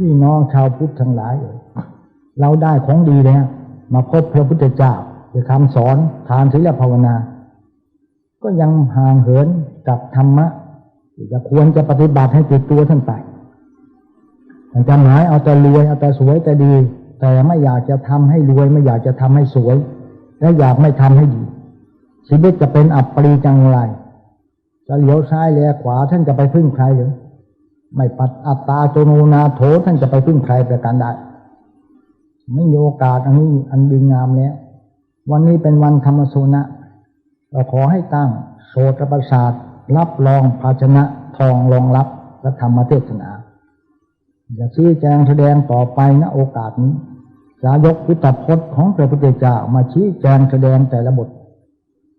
พี่น้องชาวพุทธทั้งหลายเอ่ยเราได้ของดีแล้วมาพบพระพุทธเจ้าด้วยคำสอนทานศีลภาวนา ก็ยังห่างเหินกับธรรมะจะควรจะปฏิบัติให้ติดตัวท่านไปท่านจะหมายเอาแต่รวยเอาแต่สวยแต่ดี แต่ไม่อยากจะทำให้รวยไม่อยากจะทำให้สวย และอยากไม่ทำให้ดี ชีวิตจะเป็นอับปรีจังไรจะเหลียวซ้ายแลขวาท่านจะไปพึ่งใครหรือ ไม่ปัดอัตตาโจโนนาโถท่านจะไปพึ่งใครประการใดไม่มีโอกาสอันนี้อันดีงามแล้ววันนี้เป็นวันธรรมโสนะเราขอให้ตั้งโสตประสาทรับรองภาชนะทองรองรับพระธรรมเทศนาอย่าชี้แจงแสดงต่อไปณโอกาสนี้จะยกพุทธพจน์ของพระพุทธเจ้ามาชี้แจงแสดงแต่ละบท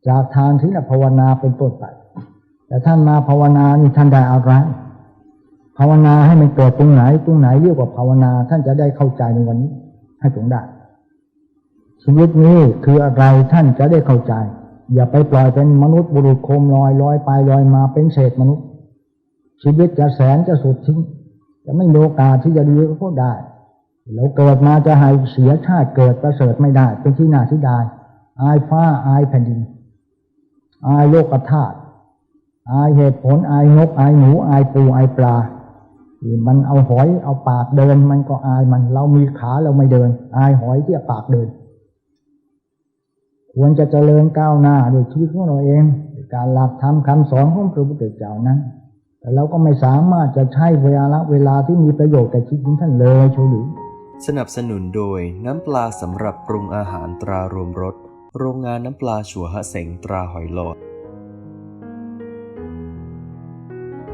จากทานศีลภาวนาเป็นต้นไปแต่ท่านมาภาวนานี่ท่านได้อะไร ภาวนาให้มันเกิดตรงไหน ตรงไหนเรียกว่าภาวนา ท่านจะได้เข้าใจในวันนี้ ให้ตรงได้ชีวิตนี้คืออะไรท่านจะได้เข้าใจ อย่าไปปล่อยเป็นมนุษย์บุรุษโคมลอยลอยไปลอยมาเป็นเศษมนุษย์ ชีวิตจะแสนจะสุดทิ้งจะไม่มีโอกาสที่จะดีก็ได้เราเกิดมาจะให้เสียชาติเกิดประเสริฐไม่ได้ เป็นที่น่าที่ได้อายฟ้าอายแผ่นดินอายโลกธาตุอายเหตุผลอายนกอายหนูอายปูอายปลา มันเอาหอยเอาปากเดิน มันก็อายมัน เรามีขาเราไม่เดิน อายหอยที่ปากเดิน ควรจะเจริญก้าวหน้าโดยชีวิตของเราเอง การหลักธรรมคำสอนของพระพุทธเจ้านั้น แต่เราก็ไม่สามารถจะใช้เวลาเวลาที่มีประโยชน์แก่ชีวิตของท่านเลยช่วยหรือสนับสนุนโดยน้ำปลาสำหรับปรุงอาหารตรารวมรสโรงงานน้ำปลาชัวฮะเสงตราหอยหลอด